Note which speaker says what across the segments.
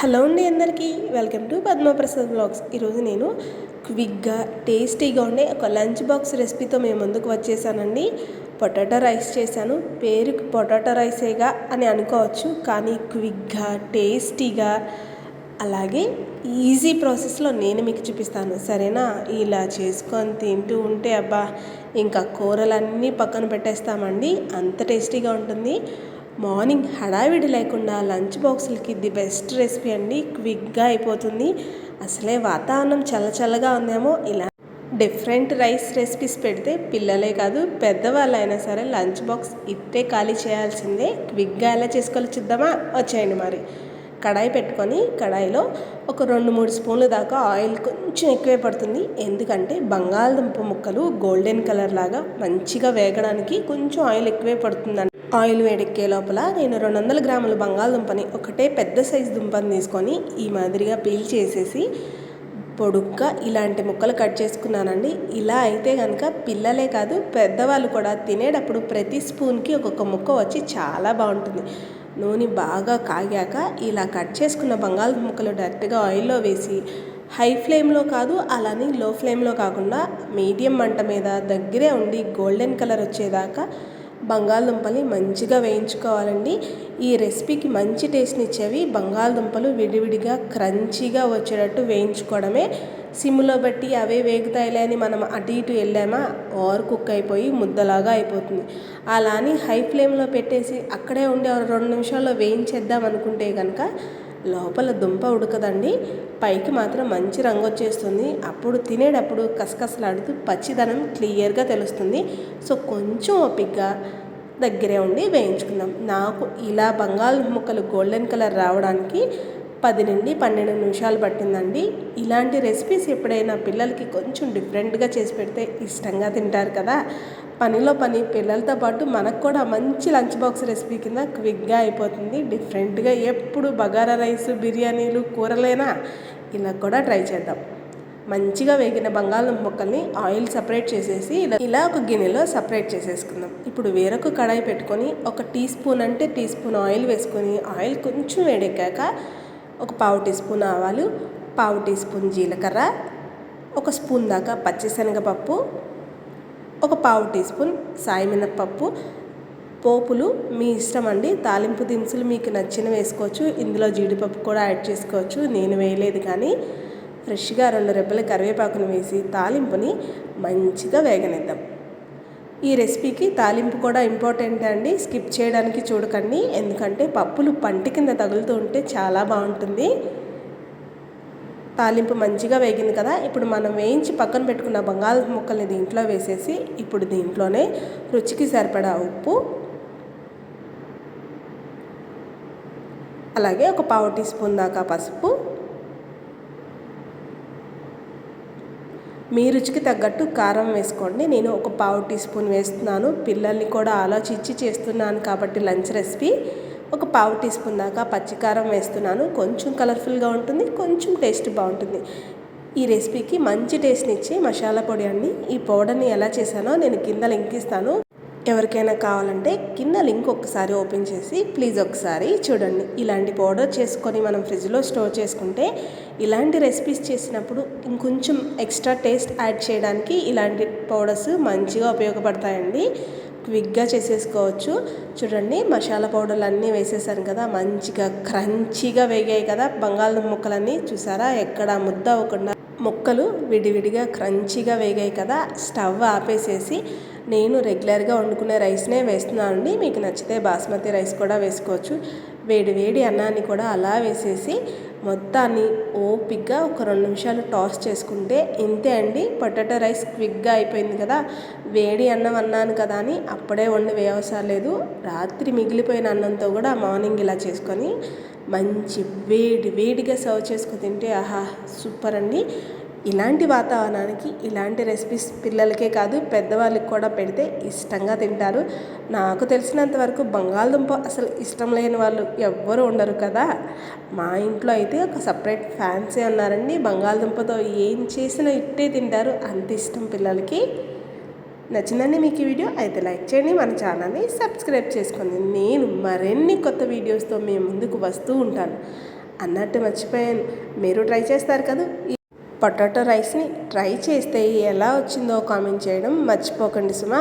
Speaker 1: Hello అండి అందరికీ. Welcome to Padmaprasad blogs. ఈరోజు నేను క్విక్గా టేస్టీగా ఉండే ఒక లంచ్ బాక్స్ రెసిపీతో మేము ముందుకు వచ్చేసానండి. పొటాటో రైస్ చేశాను. పేరుకి పొటాటో రైసేగా అని అనుకోవచ్చు కానీ క్విక్గా టేస్టీగా అలాగే ఈజీ ప్రాసెస్లో నేను మీకు చూపిస్తాను. సరేనా? ఇలా చేసుకొని తింటూ ఉంటే అబ్బా ఇంకా కూరలన్నీ పక్కన పెట్టేస్తామండి. అంత టేస్టీగా ఉంటుంది. మార్నింగ్ హడావిడి లేకుండా లంచ్ బాక్సులకి ది బెస్ట్ రెసిపీ అండి క్విక్గా అయిపోతుంది. అసలే వాతావరణం చల్ల చల్లగా ఉందేమో ఇలా డిఫరెంట్ రైస్ రెసిపీస్ పెడితే పిల్లలే కాదు పెద్దవాళ్ళైనా సరే లంచ్ బాక్స్ ఇట్టే ఖాళీ చేయాల్సిందే. క్విక్గా ఎలా చేసుకోవాలో చూద్దామా? వచ్చేయండి మరి. కడాయి పెట్టుకొని కడాయిలో ఒక రెండు మూడు స్పూన్ల దాకా ఆయిల్ కొంచెం ఎక్కువే పడుతుంది. ఎందుకంటే బంగాళదుంప ముక్కలు గోల్డెన్ కలర్ లాగా మంచిగా వేగడానికి కొంచెం ఆయిల్ ఎక్కువే పడుతుందండి ఆయిల్ వేడెక్కే లోపల నేను రెండు వందల గ్రాముల బంగాళదుంపని ఒకటే పెద్ద సైజు దుంపని తీసుకొని ఈ మాదిరిగా పీల్ చేసేసి పొడుగ్గా ఇలాంటి ముక్కలు కట్ చేసుకున్నానండి. ఇలా అయితే కనుక పిల్లలే కాదు పెద్దవాళ్ళు కూడా తినేటప్పుడు ప్రతి స్పూన్కి ఒక్కొక్క ముక్క వచ్చి చాలా బాగుంటుంది. నూనె బాగా కాగాక ఇలా కట్ చేసుకున్న బంగాళదుంప ముక్కలు డైరెక్ట్గా ఆయిల్లో వేసి హై ఫ్లేమ్లో కాదు అలానే లో ఫ్లేమ్లో కాకుండా మీడియం మంట మీద దగ్గరే ఉండి గోల్డెన్ కలర్ వచ్చేదాకా బంగాళదుంపల్ని మంచిగా వేయించుకోవాలండి. ఈ రెసిపీకి మంచి టేస్ట్ని ఇచ్చేవి బంగాళదుంపలు విడివిడిగా క్రంచీగా వచ్చేటట్టు వేయించుకోవడమే. సిమ్లో బట్టి అవే వేగుతాయిలే అని మనం అటు ఇటు వెళ్ళామా ఓవర్ కుక్ అయిపోయి ముద్దలాగా అయిపోతుంది. అలా అని హై ఫ్లేమ్లో పెట్టేసి అక్కడే ఉండి రెండు నిమిషాల్లో వేయించేద్దాం అనుకుంటే కనుక లోపల దుంప ఉడకదండి. పైకి మాత్రం మంచి రంగు వచ్చేస్తుంది అప్పుడు తినేటప్పుడు కసకసలాడుతూ పచ్చిదనం క్లియర్గా తెలుస్తుంది. సో కొంచెం ఓపిక్గా దగ్గరే ఉండి వేయించుకుందాం. నాకు ఇలా బంగాళ ముక్కలు గోల్డెన్ కలర్ రావడానికి పది నుండి పన్నెండు నిమిషాలు పట్టిందండి. ఇలాంటి రెసిపీస్ ఎప్పుడైనా పిల్లలకి కొంచెం డిఫరెంట్గా చేసి పెడితే ఇష్టంగా తింటారు కదా. పనిలో పని పిల్లలతో పాటు మనకు కూడా మంచి లంచ్ బాక్స్ రెసిపీ కింద క్విక్గా అయిపోతుంది. డిఫరెంట్గా ఎప్పుడు బగారా రైస్ బిర్యానీలు కూరలైనా ఇలా కూడా ట్రై చేద్దాం. మంచిగా వేగిన బంగాళదుంప ముక్కల్ని ఆయిల్ సపరేట్ చేసేసి ఇలా ఇలా ఒక గిన్నెలో సపరేట్ చేసేసుకుందాం. ఇప్పుడు వేరొక కడాయి పెట్టుకొని ఒక టీ స్పూన్ అంటే టీ స్పూన్ ఆయిల్ వేసుకొని ఆయిల్ కొంచెం వేడెక్కాక ఒక పావు టీ స్పూన్ ఆవాలు పావు టీ స్పూన్ జీలకర్ర ఒక స్పూన్ దాకా పచ్చిశనగపప్పు ఒక పావు టీ స్పూన్ సాయమినప్పప్పు. పోపులు మీ ఇష్టం అండి. తాలింపు దినుసులు మీకు నచ్చిన వేసుకోవచ్చు. ఇందులో జీడిపప్పు కూడా యాడ్ చేసుకోవచ్చు. నేను వేయలేదు కానీ ఫ్రెష్గా రెండు రెబ్బల కరివేపాకును వేసి తాలింపుని మంచిగా వేగనిద్దాం. ఈ రెసిపీకి తాలింపు కూడా ఇంపార్టెంట్ అండి. స్కిప్ చేయడానికి చూడకండి. ఎందుకంటే పప్పులు పంటి కింద తగులుతూ ఉంటే చాలా బాగుంటుంది. తాలింపు మంచిగా వేగింది కదా ఇప్పుడు మనం వేయించి పక్కన పెట్టుకున్న బంగాళ ముక్కల్ని దీంట్లో వేసేసి ఇప్పుడు దీంట్లోనే రుచికి సరిపడా ఉప్పు అలాగే ఒక పావు టీ స్పూన్ దాకా పసుపు. మీ రుచికి తగ్గట్టు కారం వేసుకోండి. నేను ఒక పావు టీ స్పూన్ వేస్తున్నాను. పిల్లల్ని కూడా ఆలోచించి చేస్తున్నాను కాబట్టి లంచ్ రెసిపీ. ఒక పావు టీ స్పూన్ దాకా పచ్చికారం వేస్తున్నాను. కొంచెం కలర్ఫుల్గా ఉంటుంది కొంచెం టేస్ట్ బాగుంటుంది. ఈ రెసిపీకి మంచి టేస్ట్ని ఇచ్చే మసాలా పొడి అండి. ఈ పౌడర్ని ఎలా చేశానో నేను కింద లింక్ ఇస్తాను. ఎవరికైనా కావాలంటే కింద లింక్ ఒకసారి ఓపెన్ చేసి ప్లీజ్ ఒకసారి చూడండి. ఇలాంటి పౌడర్ చేసుకొని మనం ఫ్రిడ్జ్లో స్టోర్ చేసుకుంటే ఇలాంటి రెసిపీస్ చేసినప్పుడు ఇంకొంచెం ఎక్స్ట్రా టేస్ట్ యాడ్ చేయడానికి ఇలాంటి పౌడర్స్ మంచిగా ఉపయోగపడతాయండి. క్విక్గా చేసేసుకోవచ్చు. చూడండి మసాలా పౌడర్లు అన్నీ వేసేసాను కదా మంచిగా క్రంచీగా వేగాయి కదా. బంగాళదుంప ముక్కలన్నీ చూసారా? ఎక్కడ ముద్ద అవ్వకుండా ముక్కలు విడివిడిగా క్రంచీగా వేగాయి కదా. స్టవ్ ఆపేసేసి నేను రెగ్యులర్గా వండుకునే రైస్నే వేస్తున్నానండి మీకు నచ్చితే బాస్మతి రైస్ కూడా వేసుకోవచ్చు. వేడి వేడి అన్నాన్ని కూడా అలా వేసేసి మొత్తాన్ని ఓపిగ్గా ఒక రెండు నిమిషాలు టాస్ చేసుకుంటే ఇంతే అండి. పొటాటో రైస్ క్విక్గా అయిపోయింది కదా. వేడి అన్నం అన్నాను కదా అని అప్పుడే వండి వేయవసరం లేదు. రాత్రి మిగిలిపోయిన అన్నంతో కూడా మార్నింగ్ ఇలా చేసుకొని మంచి వేడి వేడిగా సర్వ్ చేసుకుని తింటే ఆహా సూపర్ అండి. ఇలాంటి వాతావరణానికి ఇలాంటి రెసిపీస్ పిల్లలకే కాదు పెద్దవాళ్ళకి కూడా పెడితే ఇష్టంగా తింటారు. నాకు తెలిసినంత వరకు బంగాళదుంప అసలు ఇష్టం లేని వాళ్ళు ఎవ్వరు ఉండరు కదా. మా ఇంట్లో అయితే ఒక సపరేట్ ఫ్యాన్సీ ఉన్నారండి. బంగాళదుంపతో ఏం చేసినా ఇట్టే తింటారు. అంత ఇష్టం పిల్లలకి. నచ్చిందండి మీకు ఈ వీడియో అయితే లైక్ చేయండి. మన ఛానల్ని సబ్స్క్రైబ్ చేసుకోండి. నేను మరిన్ని కొత్త వీడియోస్తో మేము ముందుకు వస్తూ ఉంటాను. అన్నట్టు మర్చిపోయాను. మీరు ట్రై చేస్తారు కదా. పొటాటో రైస్ని ట్రై చేస్తే ఎలా వచ్చిందో కామెంట్ చేయడం మర్చిపోకండి సుమా.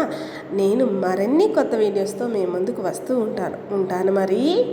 Speaker 1: నేను మరిన్ని కొత్త వీడియోస్తో మీ ముందుకు వస్తూ ఉంటాను. ఉంటాను మరి.